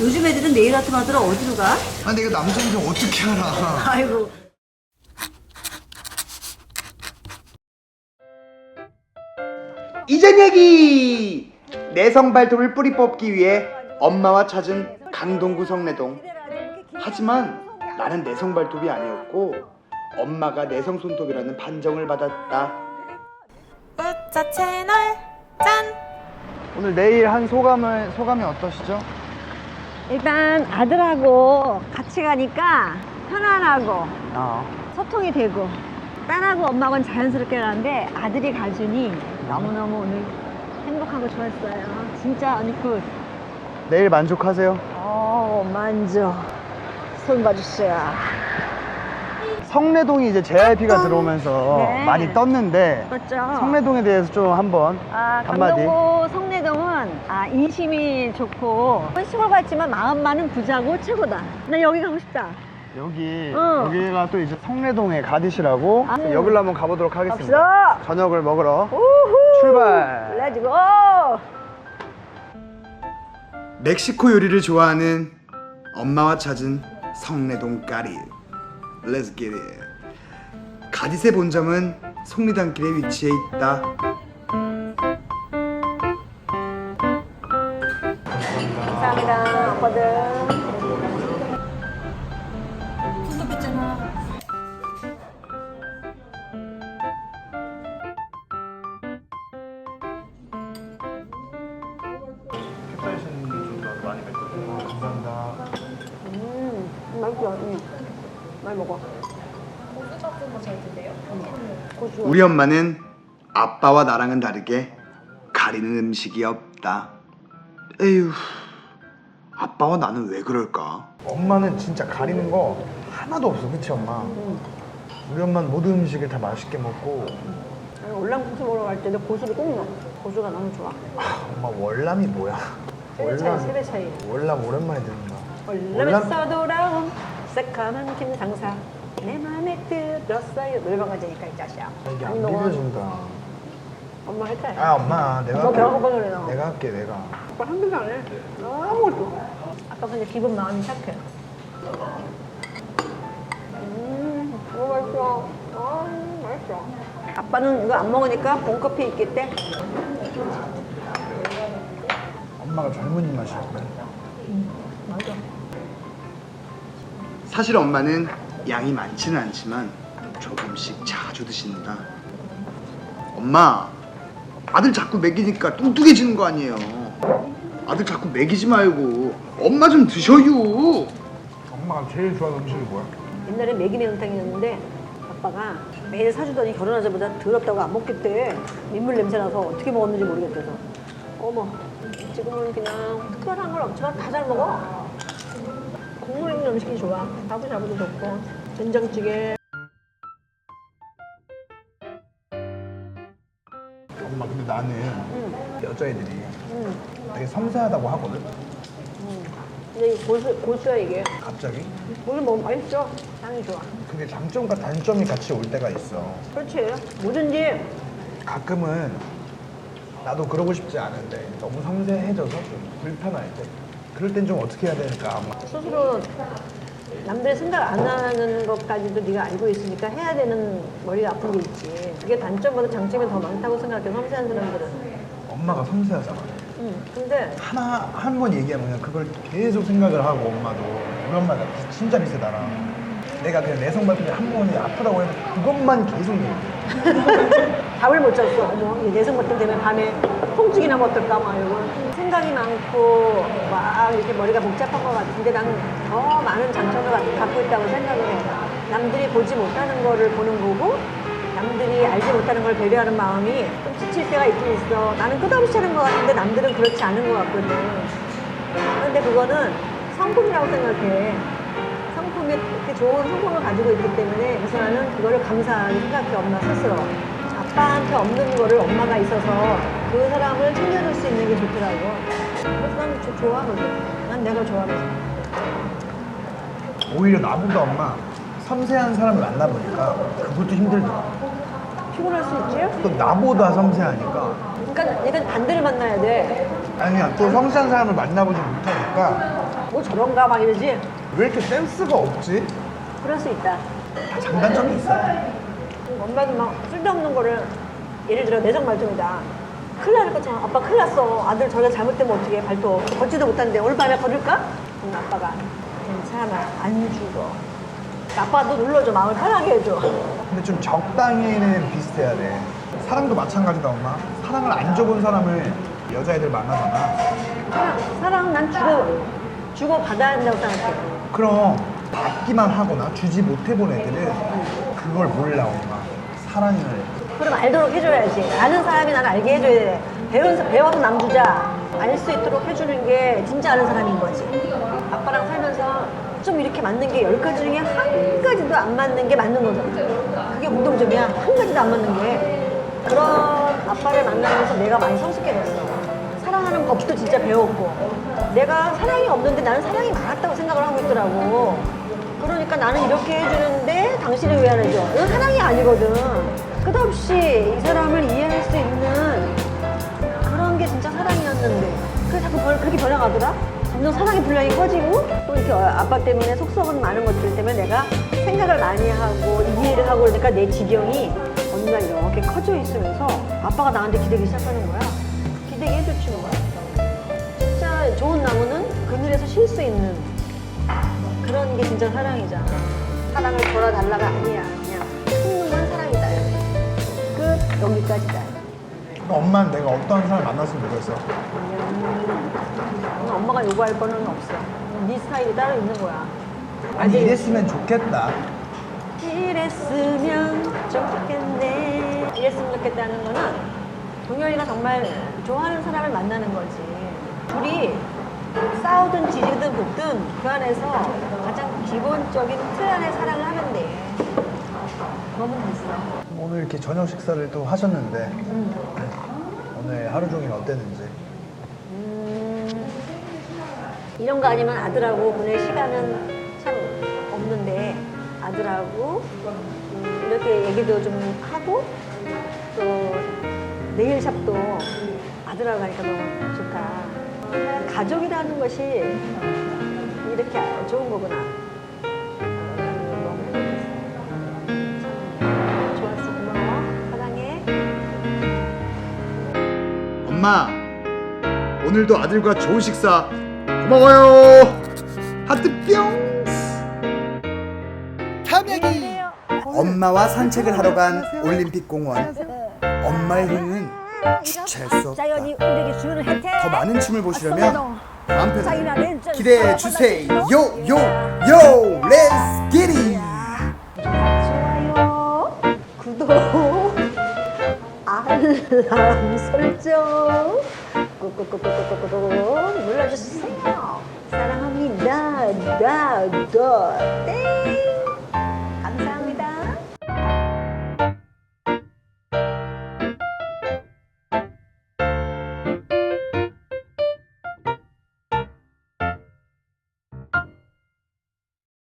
요즘 애들은 네일 아트 받으러 어디로 가? 아 근데 이거 남자인데 어떻게 알아? 아이고. 이전 얘기! 내성 발톱을 뿌리 뽑기 위해 엄마와 찾은 강동구 성내동. 하지만 나는 내성 발톱이 아니었고 엄마가 내성 손톱이라는 판정을 받았다. 우짜 채널 짠! 오늘 내일 한 소감을 소감이 어떠시죠? 일단 아들하고 같이 가니까 편안하고 아, 소통이 되고 딸하고 엄마하고는 자연스럽게 가는데 아들이 가주니 너무너무 오늘 행복하고 좋았어요. 진짜 언니 굿. 내일 만족하세요? 어, 만져. 손 봐주세요. 성내동이 이제 JYP가 들어오면서 네. 많이 떴는데 맞죠? 성내동에 대해서 좀 한번 아, 한마디. 강동구 성 내동은 아, 인심이 좋고 시골 같지만 마음만은 부자고 최고다. 나 여기 가고 싶다. 여기 응. 여기가 또 이제 성내동의 가디시라고 아. 여기로 한번 가보도록 하겠습니다. 갑시다. 저녁을 먹으러 우후. 출발. 렛츠고. 멕시코 요리를 좋아하는 엄마와 찾은 성내동 까리. Let's get it. 가디스의 본점은 속리단길에 위치해 있다. 음, 맛있어. 응. 많이 먹어. 고수 우리 엄마는 아빠와 나랑은 다르게 가리는 음식이 없다. 에휴, 아빠와 나는 왜 그럴까? 엄마는 진짜 가리는 거 하나도 없어, 그치 엄마? 우리 엄마는 모든 음식을 다 맛있게 먹고 아니, 올랑고수 먹으러 갈 때도 고수를 꼭 넣어. 고수가 너무 좋아. 아, 엄마 월남이 뭐야? 세배 차이, 세배 차이. 월남 오랜만에 듣는다. 월남에서 돌아온 새까만 김상사 내 맘에 들었어요. 노래방 가자니까 이 자식아. 이게 안 한동안 비벼준다. 엄마 했다. 아 엄마 내가 너 배고파 노래 나. 내가 할게 내가. 아빠 한 비도 안 해. 아무것도. 아빠 근데 기분 마음이 착해. 음, 너무 맛있어. 아, 맛있어. 아빠는 이거 안 먹으니까 본 커피 있겠대. 엄마가 젊은이 맛이었거든. 맞아. 사실 엄마는 양이 많지는 않지만 조금씩 자주 드신다. 엄마, 아들 자꾸 먹이니까 뚱뚱해지는 거 아니에요. 아들 자꾸 먹이지 말고 엄마 좀 드셔요. 엄마가 제일 좋아하는 음식이 뭐야? 옛날에 매기 매운탕이었는데 아빠가 매일 사주더니 결혼하자마자 더럽다고 안 먹겠대. 민물 냄새 나서 어떻게 먹었는지 모르겠대서. 어머, 지금은 그냥 특별한 걸 없지만 다잘 먹어. 국물 있는 음식이 좋아. 자부자부도 좋고 된장찌개. 엄마 근데 나는 응, 여자애들이 응, 되게 섬세하다고 하거든. 응. 근데 이 고수, 고수야 이게. 갑자기 고수 먹으면 맛있어. 향이 좋아. 그게 장점과 단점이 같이 올 때가 있어. 그렇지. 뭐든지 가끔은 나도 그러고 싶지 않은데 너무 섬세해져서 좀 불편할 때 그럴 땐 좀 어떻게 해야 될까 엄마 스스로 남들의 생각 안 하는 것까지도 네가 알고 있으니까 해야 되는 머리가 아픈 게 있지. 그게 단점보다 장점이 더 많다고 생각해. 섬세한 사람들은. 엄마가 섬세하잖아 응. 근데 하나 한 번 얘기하면 그냥 그걸 계속 생각을 하고 엄마도 우리 엄마가 진짜 비슷해 나랑 내가 그냥 내성 발톱이 한 번이 아프다고 해도 그것만 계속 얘기해 밥을 못 잤어. 어머, 이 내성 같은 때문에 밤에 통증이 나면 어떨까 막 이러고 생각이 많고 막 이렇게 머리가 복잡한 것 같은데 나는 더 많은 장점을 가- 갖고 있다고 생각을 해. 남들이 보지 못하는 거를 보는 거고 남들이 알지 못하는 걸 배려하는 마음이 좀 지칠 때가 있긴 있어. 나는 끝없이 하는 것 같은데 남들은 그렇지 않은 것 같거든. 그런데 그거는 성품이라고 생각해. 좋은 성품을 가지고 있기 때문에 나는 그거를 감사하게 생각해 엄마 스스로. 아빠한테 없는 거를 엄마가 있어서 그 사람을 챙겨줄 수 있는 게 좋더라고. 그래서 나는 조- 좋아하거든. 난 내가 좋아해서 오히려 나보다 엄마 섬세한 사람을 만나보니까 그것도 힘들더라. 피곤할 수 있지? 또 나보다 섬세하니까. 그러니까 내가 반대를 만나야 돼. 아니야 또 섬세한 사람을 만나보지 못하니까. 뭐 저런가 막 이러지. 왜 이렇게 센스가 없지? 그럴 수 있다. 다 장단점이 있어. 엄마도 막 쓸데없는 거를 예를 들어 내성 말종이다. 큰일 날 거잖아. 아빠 큰일 났어. 아들 저게 잘못되면 어떻게 발도 걷지도 못하는데 오늘 밤에 걸을까? 그럼 아빠가 괜찮아. 안 죽어. 아빠도 눌러줘. 마음을 편하게 해줘. 근데 좀 적당히는 비슷해야 돼. 사랑도 마찬가지다 엄마. 사랑을 안 줘본 사람을 여자애들 만나잖아. 사랑, 난 주고, 주고 받아야 된다고 생각해. 그럼 받기만 하거나 주지 못해본 애들은 그걸 몰라 엄마. 사랑을. 그럼 알도록 해줘야지. 아는 사람이 난 알게 해줘야 돼. 사- 배워서 남 주자. 알 수 있도록 해주는 게 진짜 아는 사람인 거지. 아빠랑 살면서 좀 이렇게 맞는 게 열 가지 중에 한 가지도 안 맞는 게 맞는 거잖아. 그게 공통점이야. 한 가지도 안 맞는 게. 그런 아빠를 만나면서 내가 많이 성숙해졌어. 사랑하는 법도 진짜 배웠고. 내가 사랑이 없는데 나는 사랑이 많았다고 생각을 하고 있더라고. 그러니까 나는 이렇게 해주는데 당신은 왜 안 해줘? 이건 사랑이 아니거든. 끝없이 이 사람을 이해할 수 있는 그런 게 진짜 사랑이었는데. 그래 자꾸 변- 그렇게 변해가더라? 점점 사랑의 분량이 커지고 또 이렇게 어, 아빠 때문에 속 썩은 많은 것들 때문에 내가 생각을 많이 하고 이해를 하고 그러니까 내 지경이 어느 날 이렇게 커져 있으면서 아빠가 나한테 기대기 시작하는 거야. 기대기 해주는 거야. 진짜 좋은 나무는 그늘에서 쉴 수 있는 그런 게 진짜 사랑이잖아. 사랑을 돌아달라가 아니야. 그냥 건 사랑이다. 끝 여기까지다. 엄마는 내가 어떤 사람 만났으면 좋겠어? 음, 엄마가 요구할 거는 없어. 네 스타일이 따로 있는 거야. 아니 이랬으면 좋겠다. 이랬으면 좋겠네. 이랬으면 좋겠다는 거는 동현이가 정말 좋아하는 사람을 만나는 거지. 둘이 싸우든 지지든 볶든 그 안에서 가장 기본적인 틀 안에 사랑을 하면 돼. 그러면 됐어. 오늘 이렇게 저녁 식사를 또 하셨는데 음. 오늘 하루 종일 어땠는지. 음, 이런 거 아니면 아들하고 보낼 시간은 참 없는데 아들하고 음, 이렇게 얘기도 좀 하고 또 네일샵도 아들하고 가니까 너무 좋다. 어, 가족이라는 것이 이렇게 좋은 거구나. 좋았어. 고마워. 사랑해. 엄마 오늘도 아들과 좋은 식사 고마워요 하트 뿅 얘기 엄마와 산책을 하러 간 올림픽 공원 엄마의 흥은 없다. 자연이 우리에게 주는 혜택. 더 많은 춤을 보시려면 다음 자기나 편 렌즈 기대해 주세요. 요요 요 렛츠 기릿 좋아요, 구독, 알람 설정. 꾹꾹꾹꾹꾹꾹꾹. 눌러주세요. 사랑합니다. 다, 다, 땡.